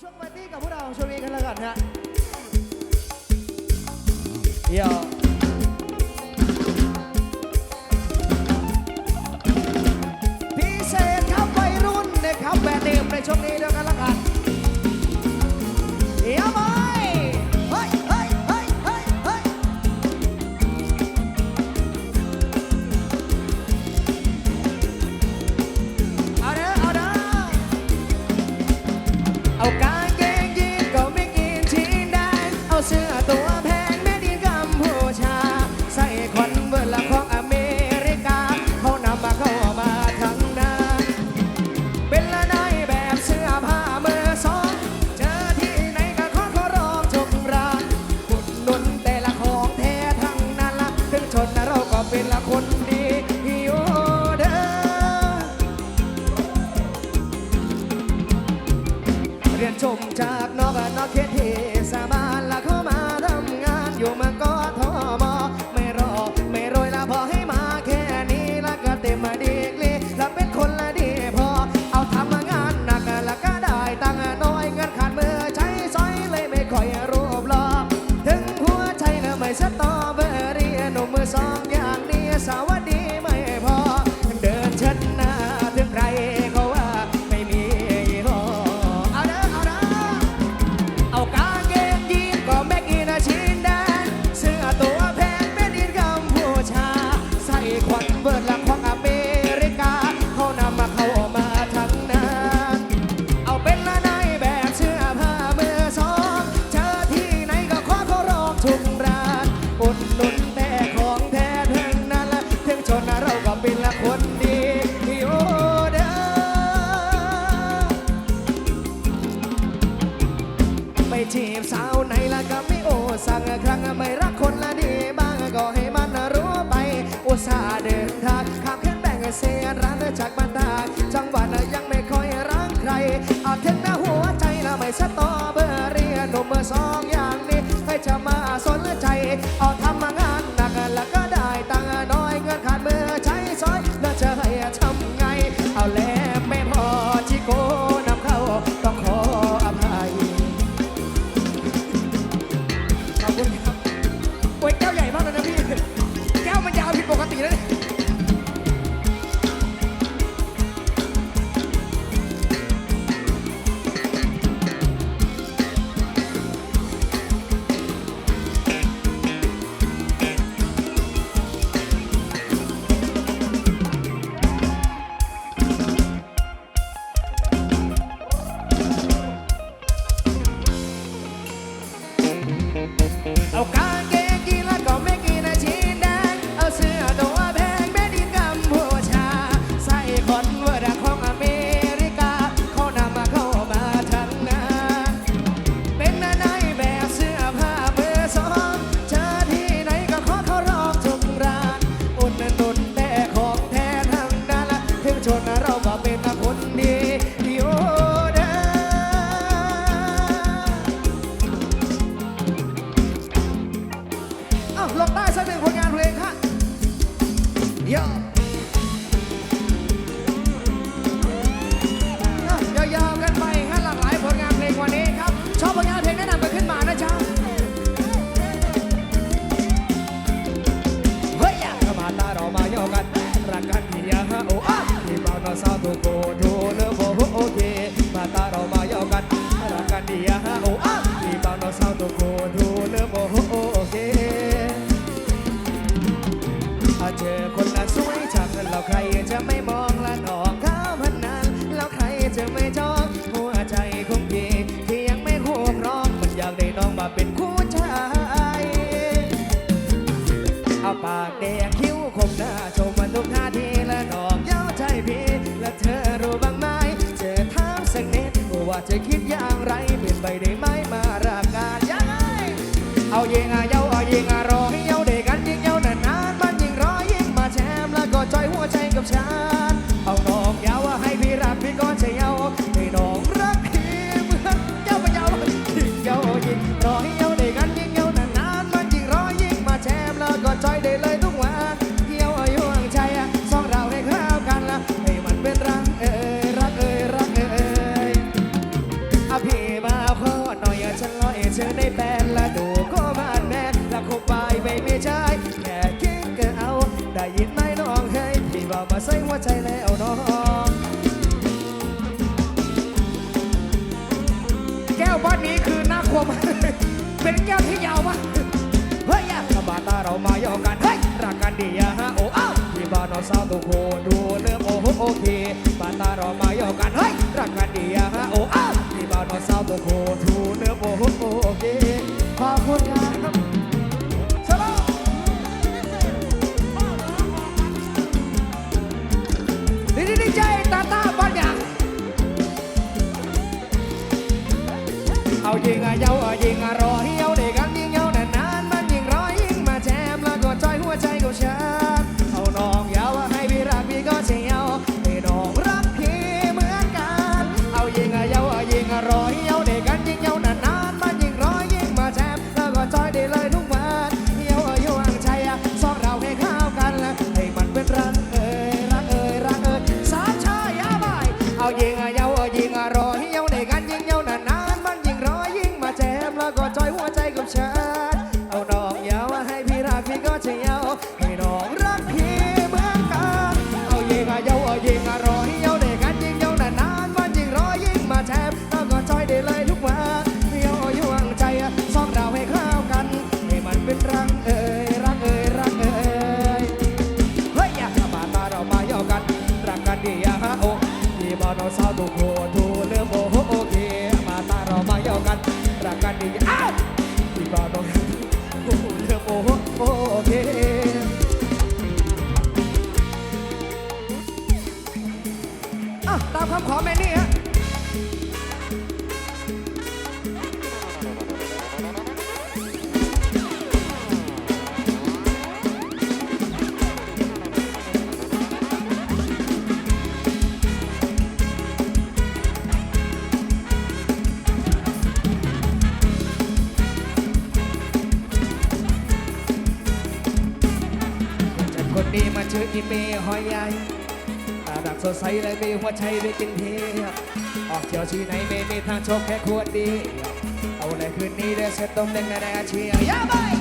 ช่วงปาร์ตี้กับพวกเราชวีกันแล้วกันฮะเดี๋ยว tocar. ชมจากนอกนอกเขตเท เราก็เป็นละคนดีที่โอเดอไม่จีบสาวไหนละก็ไม่โอสั่งครั้งไม่รักคนละดีบ้างก็ให้มันรู้ไป อุตส่าห์เดินทางข้ามขึ้นแบ่งเสียร้านจากบ้านตาจังหวัดยังไม่ค่อยรักใครอาจเท็หน้าหัวใจละไม่ชะตอากได้น้องมาเป็นคู่ชายเอาปากแดงคิ้วคมหน้าชมมันทุกท่าทีและนอกเย้าใจพี่ และเธอรู้บ้างไหมเธอถามสักนิดว่าจะคิดอย่างไรเปลี่ยนไปได้ไหมมารักกันยังไงเอาเยงอา วมเป็นแก้วที่ยาวมาเฮ้ยสบาตาเรามายอกันเฮ้ยรักกันดีอะฮะโอ้เอ้าที่บ้านเราสาวทุกคดูเริ่มโอ้โหโอเคบาตาเรามายอกันเฮ้ยรักกันดีอะฮะโอ้เอ้าที่บ้านเราสาวทุกคดูเริ่มโอ้โหโอเคขอบคุณครับ yeah. ที่เมหอยใหญ่ตาดักสดใสและมีหัวใจไปกินเทียบออกเที่ยวที่ไหนไม่มีทางโชคแค่ขวดดี เอาเลยคืนนี้เดี๋ยวเช็ดต้มแดงแนงเชียร์ยาไ